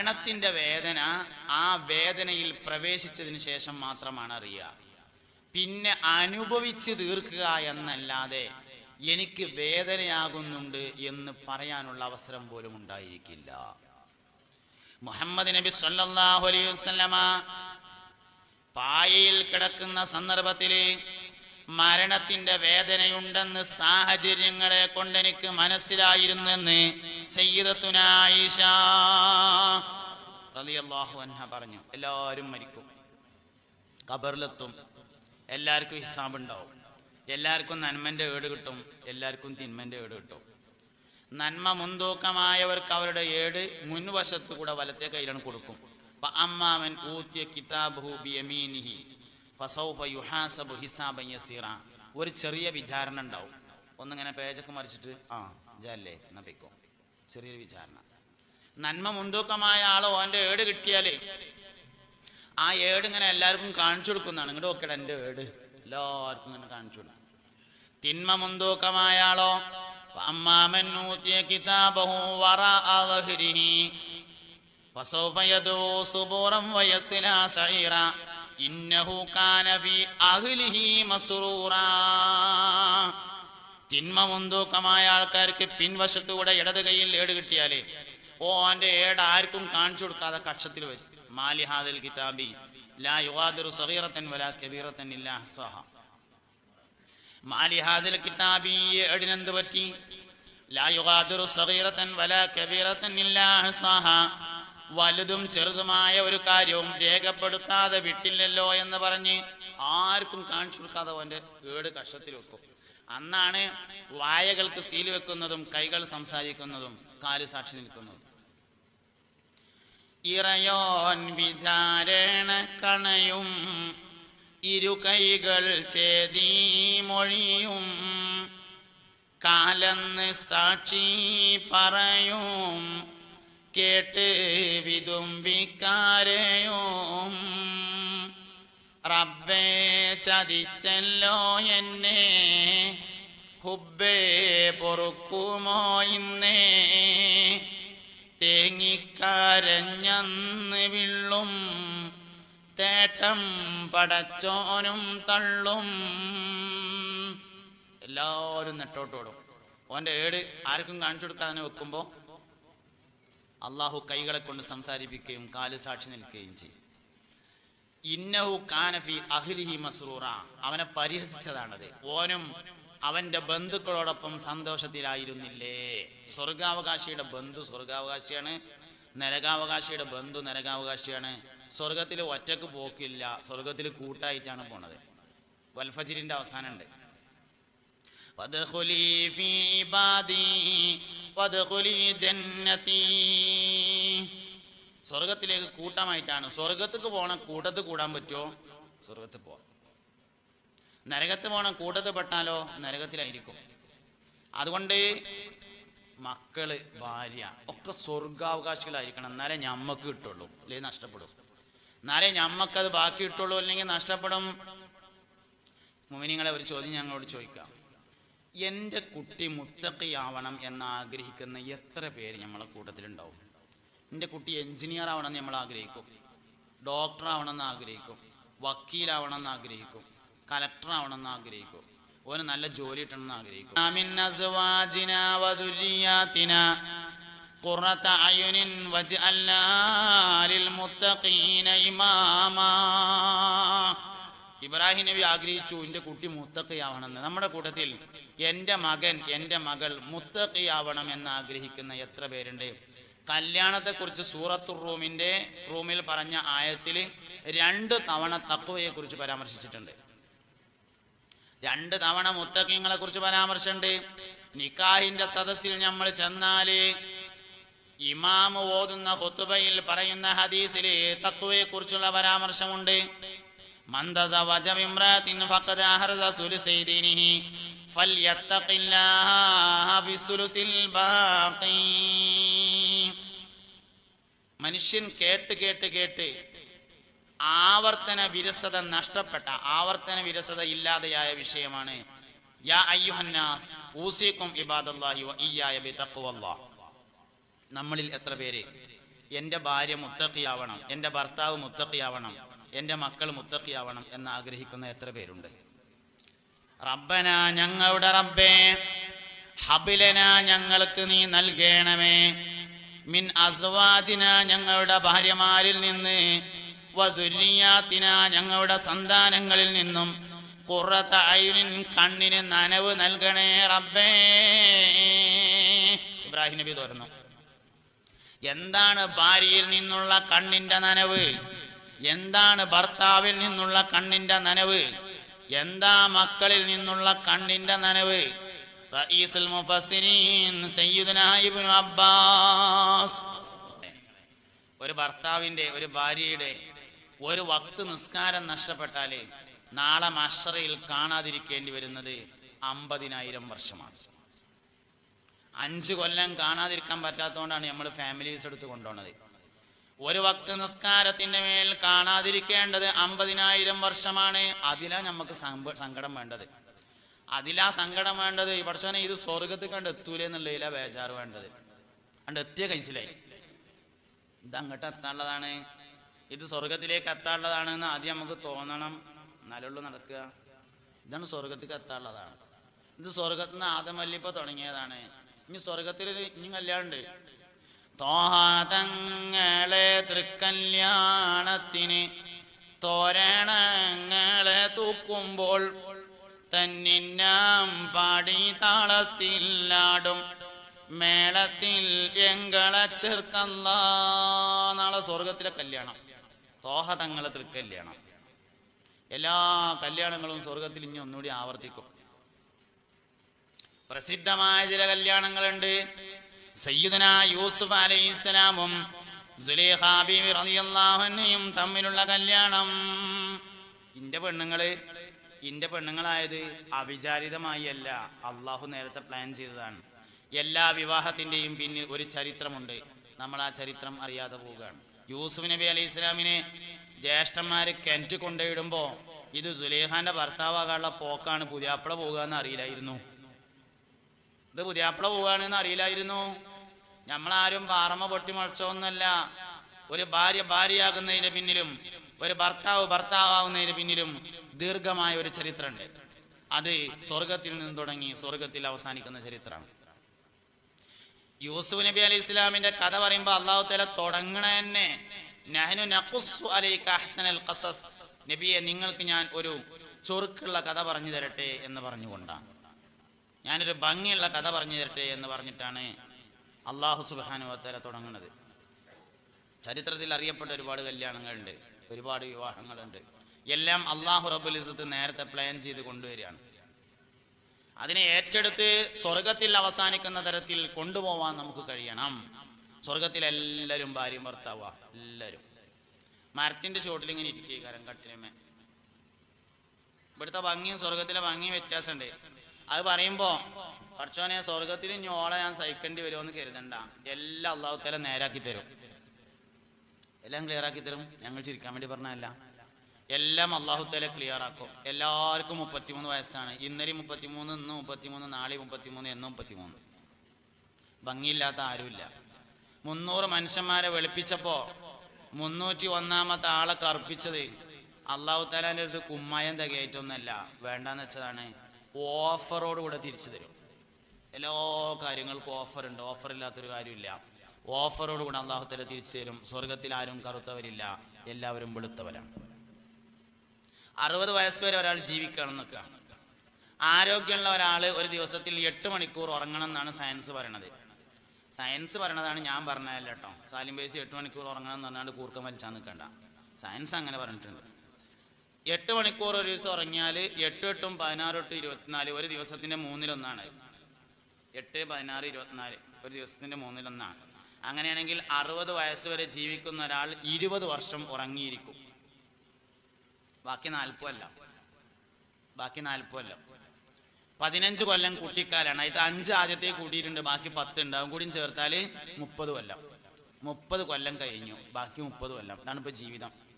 മരണത്തിന്റെ വേദന ആ വേദനയിൽ പ്രവേശിച്ചതിന് ശേഷം മാത്രമാണ് അറിയുക. പിന്നെ അനുഭവിച്ച് തീർക്കുക എന്നല്ലാതെ എനിക്ക് വേദനയാകുന്നുണ്ട് എന്ന് പറയാനുള്ള അവസരം പോലും ഉണ്ടായിരിക്കില്ല. മുഹമ്മദ് നബി സല്ലല്ലാഹു അലൈഹി വസല്ലമ പായയിൽ കിടക്കുന്ന സന്ദർഭത്തിൽ മരണത്തിന്റെ വേദനയുണ്ടെന്ന് സാഹചര്യങ്ങളെ കൊണ്ട് എനിക്ക് മനസ്സിലായിരുന്നെന്ന് സയ്യിദത്തുന ആയിഷ റളിയല്ലാഹു പറഞ്ഞു. എല്ലാവരും മരിക്കും. ഖബറിലെത്തും. എല്ലാവർക്കും ഹിസാബ് ഉണ്ടാവും എല്ലാവർക്കും നന്മന്റെ ഏട് കിട്ടും. എല്ലാവർക്കും തിന്മന്റെ ഏട് കിട്ടും. നന്മ മുൻതൂക്കമായവർക്ക് അവരുടെ ഏട് മുൻവശത്തു കൂടെ വലത്തെ കയ്യിലാണ് കൊടുക്കും. അമ്മാവൻ ഊത്തിയ കിതാബ് ബിയമീനിഹി. ഫസൗഫ ഹിസാബൻ യസീറ. ഒരു ചെറിയ വിചാരണ ഉണ്ടാവും. ഒന്നിങ്ങനെ പേജൊക്കെ മറിച്ചിട്ട് ആ ജല്ലേ എന്നാ ചെറിയൊരു വിചാരണ. നന്മ മുൻതൂക്കമായ ആളോ അവന്റെ ഏട് കിട്ടിയാലേ ആ ഏട് ഇങ്ങനെ എല്ലാവർക്കും കാണിച്ചു കൊടുക്കുന്നതാണ്. ഇങ്ങോട്ട് നോക്കട എന്റെ ഏട്. എല്ലാവർക്കും ഇങ്ങനെ കാണിച്ചു കൊടുക്കും. തിന്മ മുൻതൂക്കമായ ആളോ അമ്മാമൻ ഊത്തിയ കിതാബഹു വറ അഹരിഹി ഫസൗഫ യദൂ സൈറ തിന്മ മുന്തൂക്കമായ ആൾക്കാർക്ക് പിൻവശത്തൂടെ ഇടത് കൈയിൽ ഏട് കിട്ടിയാലേ ഓന്റെ ഏട് ആർക്കും കാണിച്ചു കൊടുക്കാതെ കക്ഷത്തിൽ വരും. മാലിഹാദൽ കിതാബി ലാ യുവാദുറു സഹീറത്തൻ വല കബീറത്തൻ ഇല്ലാഹ സഹ കിതാബി ഏടിനെന്ത് പറ്റി? ലാ യുവാദുറു സഹീറത്തൻ വല കബീറത്തൻ ഇല്ലാഹ സഹ വലുതും ചെറുതുമായ ഒരു കാര്യവും രേഖപ്പെടുത്താതെ വിട്ടില്ലല്ലോ എന്ന് പറഞ്ഞ് ആർക്കും കാണിച്ചു കൊടുക്കാതെ അവന്റെ ഏട് കഷ്ടത്തിൽ വെക്കും. അന്നാണ് വായകൾക്ക് സീൽ വെക്കുന്നതും കൈകൾ സംസാരിക്കുന്നതും കാൽ സാക്ഷി നിൽക്കുന്നതും. ഇറയോൻ വിചാരണ കണയും ഇരു കൈകൾ ചേതീ മൊഴിയും കാലന്ന് സാക്ഷി പറയും. കേട്ട് വിതുമ്പിക്കാരെയും റബ്ബേ ചതിച്ചല്ലോ എന്നെ. ഹുബേ പൊറുക്കുമോ ഇന്നേ. തേങ്ങിക്കരഞ്ഞന്ന് വിള്ളും തേട്ടം പടച്ചോനും തള്ളും. എല്ലാവരും നെട്ടോട്ടോടും ഓന്റെ ഏട് ആർക്കും കാണിച്ചു കൊടുക്കാതെ വെക്കുമ്പോൾ അള്ളാഹു കൈകളെ കൊണ്ട് സംസാരിപ്പിക്കുകയും കാൽ സാക്ഷി നിൽക്കുകയും ചെയ്യും. ഇന്നഹു കാനഫി അഹ്ലിഹി മസ്റൂറ. അവനെ പരിഹസിച്ചതാണത്. ഓനും അവന്റെ ബന്ധുക്കളോടൊപ്പം സന്തോഷത്തിലായിരുന്നില്ലേ? സ്വർഗാവകാശിയുടെ ബന്ധു സ്വർഗാവകാശിയാണ്. നരകാവകാശിയുടെ ബന്ധു നരകാവകാശിയാണ്. സ്വർഗത്തിൽ ഒറ്റയ്ക്ക് പോക്കില്ല. സ്വർഗത്തിൽ കൂട്ടായിട്ടാണ് പോണത്. വൽഫജിരിന്റെ അവസാനമുണ്ട്. സ്വർഗത്തിലേക്ക് കൂട്ടമായിട്ടാണ്. സ്വർഗത്തേക്ക് പോണ കൂട്ടത്ത് കൂടാൻ പറ്റുമോ? സ്വർഗത്തിൽ പോവാം. നരകത്ത് പോണ കൂട്ടത്ത് പെട്ടാലോ? നരകത്തിലായിരിക്കും. അതുകൊണ്ട് മക്കൾ ഭാര്യ ഒക്കെ സ്വർഗാവകാശികളായിരിക്കണം എന്നാലേ ഞമ്മക്ക് കിട്ടുള്ളൂ അല്ലെങ്കിൽ നഷ്ടപ്പെടും. എന്നാലേ ഞമ്മക്കത് ബാക്കി കിട്ടുള്ളൂ അല്ലെങ്കിൽ നഷ്ടപ്പെടും. മുമിനിങ്ങളെ ഒരു ചോദ്യം ഞങ്ങളോട് ചോദിക്കാം. എന്റെ കുട്ടി മുത്തക്കിയാവണം എന്ന് ആഗ്രഹിക്കുന്ന എത്ര പേര് നമ്മളെ കൂട്ടത്തിലുണ്ടാവും? എന്റെ കുട്ടി എഞ്ചിനീയർ എന്ന് നമ്മൾ ആഗ്രഹിക്കും. ഡോക്ടർ ആവണമെന്ന് ആഗ്രഹിക്കും. വക്കീലാവണമെന്ന് ആഗ്രഹിക്കും. കലക്ടർ എന്ന് ആഗ്രഹിക്കും. ഓന് നല്ല ജോലി കിട്ടണമെന്ന് ആഗ്രഹിക്കും. ഇബ്രാഹിം നബി ആഗ്രഹിച്ചു എന്റെ കുട്ടി മുത്തക്കയാവണമെന്ന് നമ്മുടെ കൂട്ടത്തിൽ എന്റെ മകൻ എന്റെ മകൾ മുത്തക്കയാവണം എന്ന് ആഗ്രഹിക്കുന്ന എത്ര പേരുണ്ട്? കല്യാണത്തെക്കുറിച്ച് സൂറത്തു റൂമിന്റെ റൂമിൽ പറഞ്ഞ ആയത്തിൽ രണ്ട് തവണ തക്കുവയെ കുറിച്ച് പരാമർശിച്ചിട്ടുണ്ട്. രണ്ട് തവണ മുത്തക്കിങ്ങളെ കുറിച്ച് പരാമർശമുണ്ട് നിക്കാഹിന്റെ സദസ്സിൽ നമ്മൾ ചെന്നാൽ ഇമാം ഓതുന്ന ഹുത്തുബയിൽ പറയുന്ന ഹദീസിൽ തക്കുവയെ കുറിച്ചുള്ള പരാമർശമുണ്ട്. മന്ദസ വജമിമ്രാത്തിൻ ഫഖദ അഹറസ സുലുസൈദീനിഹി ഫല്യത്തഖില്ലാഹ ബിസുലുസിൽ ബാഖി. മനുഷ്യൻ കേട്ട് കേട്ട് കേട്ട് ആവർത്തന വിരസത നഷ്ടപ്പെട്ട ആവർത്തന വിരസത ഇല്ലാതെയായ വിഷയമാണ്. യാ അയ്യുഹന്നാസ് ഊസിക്കും ഇബാദല്ലാഹി വ ഇയ്യായ ബിതഖ്വല്ലാഹ് നമ്മളിൽ എത്ര പേര്? എന്റെ ഭാര്യ മുത്തഖിയാവണം എന്റെ ഭർത്താവ് മുത്തക്കിയാവണം എന്റെ മക്കൾ മുത്തക്കിയാവണം എന്ന് ആഗ്രഹിക്കുന്ന എത്ര പേരുണ്ട്? റബ്ബന ഞങ്ങളുടെ റബ്ബേ ഹബിലന ഞങ്ങൾക്ക് നീ നൽകേണമേ. മിൻ അസ്വാജിന ഞങ്ങളുടെ ഭാര്യമാരിൽ നിന്ന് വധുര്യാത്തിന ഞങ്ങളുടെ സന്താനങ്ങളിൽ നിന്നും കുറത്ത അയുനിൻ കണ്ണിന് നനവ് നൽകണേ റബ്ബേ. ഇബ്രാഹിം നബി തുറന്നു എന്താണ് ഭാര്യയിൽ നിന്നുള്ള കണ്ണിന്റെ നനവ്? എന്താണ് ഭർത്താവിൽ നിന്നുള്ള കണ്ണിന്റെ നനവ്? എന്താ മക്കളിൽ നിന്നുള്ള കണ്ണിന്റെ നനവ്? റഈസുൽ അബ്ബാസ്. ഒരു ഭർത്താവിന്റെ ഒരു ഭാര്യയുടെ ഒരു വക്ത് നിസ്കാരം നഷ്ടപ്പെട്ടാൽ നാളെ മഷറയിൽ കാണാതിരിക്കേണ്ടി വരുന്നത് അമ്പതിനായിരം വർഷമാണ്. അഞ്ച് കൊല്ലം കാണാതിരിക്കാൻ പറ്റാത്തതുകൊണ്ടാണ് നമ്മൾ ഫാമിലീസ് എടുത്ത് കൊണ്ടുപോണത്. ഒരു വക്ത് നിസ്കാരത്തിന്റെ മേൽ കാണാതിരിക്കേണ്ടത് അമ്പതിനായിരം വർഷമാണ്. അതിലാ നമുക്ക് സങ്കടം വേണ്ടത്. അതിലാ സങ്കടം വേണ്ടത്. പഠിച്ചോനെ ഇത് സ്വർഗത്തിൽ കണ്ട് എത്തൂലേ എന്നുള്ളതിലാ ബേജാറ് വേണ്ടത്. കണ്ട് എത്തിയ കഴിച്ചിലായി ഇത് അങ്ങോട്ട് എത്താനുള്ളതാണ്. ഇത് സ്വർഗത്തിലേക്ക് എത്താനുള്ളതാണ് എന്ന് ആദ്യം നമുക്ക് തോന്നണം. എന്നാലുള്ളൂ നടക്കുക. ഇതാണ് സ്വർഗത്തിലേക്ക് എത്താനുള്ളതാണ്. ഇത് സ്വർഗത്തിൽ നിന്ന് വല്ലിപ്പോ തുടങ്ങിയതാണ്. ഇനി സ്വർഗത്തിൽ ഇനി കല്യാണുണ്ട് തോഹാതങ്ങളെ തൃക്കല്യാണത്തിന് തോരണങ്ങളെ തൂക്കുമ്പോൾ തന്നിന്നാം പാടി താളത്തില്ലാടും മേളത്തിൽ എങ്കളെ ചെറുക്കല്ല നാളെ സ്വർഗത്തിലെ കല്യാണം. തോഹ തങ്ങളെ തൃക്കല്യാണം. എല്ലാ കല്യാണങ്ങളും സ്വർഗത്തിൽ ഇനി ഒന്നുകൂടി ആവർത്തിക്കും. പ്രസിദ്ധമായ ചില കല്യാണങ്ങളുണ്ട്. സയ്യിദന യൂസുഫ് അലൈഹിസ്സലാമും സുലേഖ ബീവി റളിയല്ലാഹു അൻഹയും തമ്മിലുള്ള കല്യാണം. ഇന്റെ പെണ്ണുങ്ങൾ ഇന്റെ പെണ്ണുങ്ങളായത് അവിചാരിതമായി അല്ല അള്ളാഹു നേരത്തെ പ്ലാൻ ചെയ്തതാണ്. എല്ലാ വിവാഹത്തിന്റെയും പിന്നിൽ ഒരു ചരിത്രമുണ്ട്. നമ്മൾ ആ ചരിത്രം അറിയാതെ പോവുകയാണ്. യൂസുഫ് നബി അലൈഹി ഇസ്ലാമിനെ ജ്യേഷ്ഠന്മാര് കിണറ്റ് കൊണ്ടുവിടുമ്പോ ഇത് സുലേഖാന്റെ ഭർത്താവാകാനുള്ള പോക്കാണ് പുതിയാപ്പിള പോകുക എന്ന് അറിയില്ലായിരുന്നു. ഇത് പുതിയാപ്പിള പോവുകയാണെന്ന് അറിയില്ലായിരുന്നു. നമ്മളാരും പാറമ പൊട്ടി മുളച്ചോന്നല്ല ഒരു ഭാര്യ ഭാര്യയാകുന്നതിന് പിന്നിലും ഒരു ഭർത്താവ് ഭർത്താവുന്നതിന് പിന്നിലും ദീർഘമായ ഒരു ചരിത്രമുണ്ട്. അത് സ്വർഗത്തിൽ നിന്ന് തുടങ്ങി സ്വർഗത്തിൽ അവസാനിക്കുന്ന ചരിത്രമാണ്. യൂസുഫ് നബി അലൈഹി ഇസ്ലാമിന്റെ കഥ പറയുമ്പോൾ അള്ളാഹു തല തുടങ്ങണ അലൈക അഹ്സനൽ ഖസസ്. നബിയെ നിങ്ങൾക്ക് ഞാൻ ഒരു ചൊറുക്കുള്ള കഥ പറഞ്ഞു തരട്ടെ എന്ന് പറഞ്ഞുകൊണ്ടാണ്. ഞാനൊരു ഭംഗിയുള്ള കഥ പറഞ്ഞു തരട്ടെ എന്ന് പറഞ്ഞിട്ടാണ് അള്ളാഹു സുബാനു വത്തല തുടങ്ങുന്നത്. ചരിത്രത്തിൽ അറിയപ്പെട്ട ഒരുപാട് കല്യാണങ്ങളുണ്ട് ഒരുപാട് വിവാഹങ്ങളുണ്ട്. എല്ലാം അള്ളാഹു റബുൽ ഇസത്ത് നേരത്തെ പ്ലാൻ ചെയ്ത് കൊണ്ടുവരികയാണ്. അതിനെ ഏറ്റെടുത്ത് സ്വർഗത്തിൽ അവസാനിക്കുന്ന തരത്തിൽ കൊണ്ടുപോവാൻ നമുക്ക് കഴിയണം. സ്വർഗത്തിൽ എല്ലാവരും ഭാര്യയും ഭർത്താവുക എല്ലാവരും. മരത്തിന്റെ ചുവട്ടിൽ ഇങ്ങനെ ഇരിക്കുക കരം കട്ടിലമേ ഇവിടുത്തെ ഭംഗിയും സ്വർഗത്തിലെ ഭംഗിയും വ്യത്യാസമുണ്ട്. അത് പറയുമ്പോ പഠിച്ചോനെ സ്വർഗത്തിൽ ഞോളെ ഞാൻ സഹിക്കേണ്ടി വരുമെന്ന് കരുതണ്ട. എല്ലാം അള്ളാഹുത്തല നേരാക്കി തരും. എല്ലാം ക്ലിയർ ആക്കി തരും. ഞങ്ങൾ ചിരിക്കാൻ വേണ്ടി പറഞ്ഞതല്ല. എല്ലാം അള്ളാഹുത്തല ക്ലിയർ ആക്കും. എല്ലാവർക്കും മുപ്പത്തിമൂന്ന് വയസ്സാണ്. ഇന്നലെ മുപ്പത്തിമൂന്ന് ഇന്ന് മുപ്പത്തിമൂന്ന് നാളെ മുപ്പത്തിമൂന്ന് എന്ന് മുപ്പത്തിമൂന്ന്. ഭംഗിയില്ലാത്ത ആരുമില്ല. മുന്നൂറ് മനുഷ്യന്മാരെ വെളുപ്പിച്ചപ്പോ മുന്നൂറ്റി ഒന്നാമത്തെ ആളെ കറുപ്പിച്ചത് അള്ളാഹു അടുത്ത് കുമ്മായം തികയറ്റൊന്നല്ല വേണ്ടെന്ന് വെച്ചതാണ്. ഓഫറോട് കൂടെ തിരിച്ചു തരും. എല്ലാ കാര്യങ്ങൾക്കും ഓഫർ ഉണ്ട് ഓഫർ ഇല്ലാത്തൊരു കാര്യമില്ല. ഓഫറോട് കൂടെ അള്ളാഹുത്തല തിരിച്ചു തരും. സ്വർഗത്തിൽ ആരും കറുത്തവരില്ല. എല്ലാവരും വെളുത്തവരാണ് അറുപത് വയസ്സ് വരെ ഒരാൾ ജീവിക്കണം എന്നൊക്കെ. ആരോഗ്യമുള്ള ഒരാൾ ഒരു ദിവസത്തിൽ എട്ട് മണിക്കൂർ ഉറങ്ങണം എന്നാണ് സയൻസ് പറയണത്. സയൻസ് പറയണതാണ് ഞാൻ പറഞ്ഞതല്ല കേട്ടോ. സാലിം ബേസി എട്ട് മണിക്കൂർ ഉറങ്ങണം എന്ന് പറഞ്ഞാണ്ട് കൂർക്കം വലിച്ചാൽ നിൽക്കണ്ട സയൻസ് അങ്ങനെ പറഞ്ഞിട്ടുണ്ട്. എട്ട് മണിക്കൂർ ഒരു ദിവസം ഉറങ്ങിയാൽ എട്ട് എട്ടും പതിനാറ് എട്ട് ഇരുപത്തിനാല് ഒരു ദിവസത്തിന്റെ മൂന്നിലൊന്നാണ്. എട്ട് പതിനാറ് ഇരുപത്തിനാല് ഒരു ദിവസത്തിന്റെ മൂന്നിലൊന്നാണ്. അങ്ങനെയാണെങ്കിൽ അറുപത് വയസ്സ് വരെ ജീവിക്കുന്ന ഒരാൾ ഇരുപത് വർഷം ഉറങ്ങിയിരിക്കും. ബാക്കി നാൽപ്പല്ല ബാക്കി നാൽപ്പല്ല പതിനഞ്ച് കൊല്ലം കുട്ടിക്കാലാണ്. ഇത് അഞ്ച് ആദ്യത്തെ കൂട്ടിയിട്ടുണ്ട്. ബാക്കി പത്ത് അതും കൂടിയും ചേർത്താൽ മുപ്പത് കൊല്ലം. മുപ്പത് കൊല്ലം കഴിഞ്ഞു. ബാക്കി മുപ്പത് കൊല്ലം. അതാണ് ഇപ്പൊ ജീവിതം.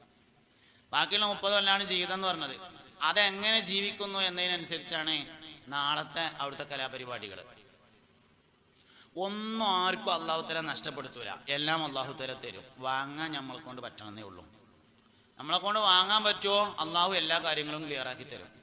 ബാക്കിയുള്ള മുപ്പത് കൊല്ലമാണ് ജീവിതം എന്ന് പറഞ്ഞത്. അതെങ്ങനെ ജീവിക്കുന്നു എന്നതിനനുസരിച്ചാണ് നാളത്തെ അവിടുത്തെ കലാപരിപാടികൾ. ഒന്നും ആർക്കും അള്ളാഹുത്തര തല നഷ്ടപ്പെടുത്തൂല. എല്ലാം അള്ളാഹുത്തര തരും. വാങ്ങാൻ നമ്മളെ കൊണ്ട് പറ്റണമെന്നേ ഉള്ളൂ. നമ്മളെ കൊണ്ട് വാങ്ങാൻ പറ്റുമോ അള്ളാഹു എല്ലാ കാര്യങ്ങളും ക്ലിയർ ആക്കി തരും.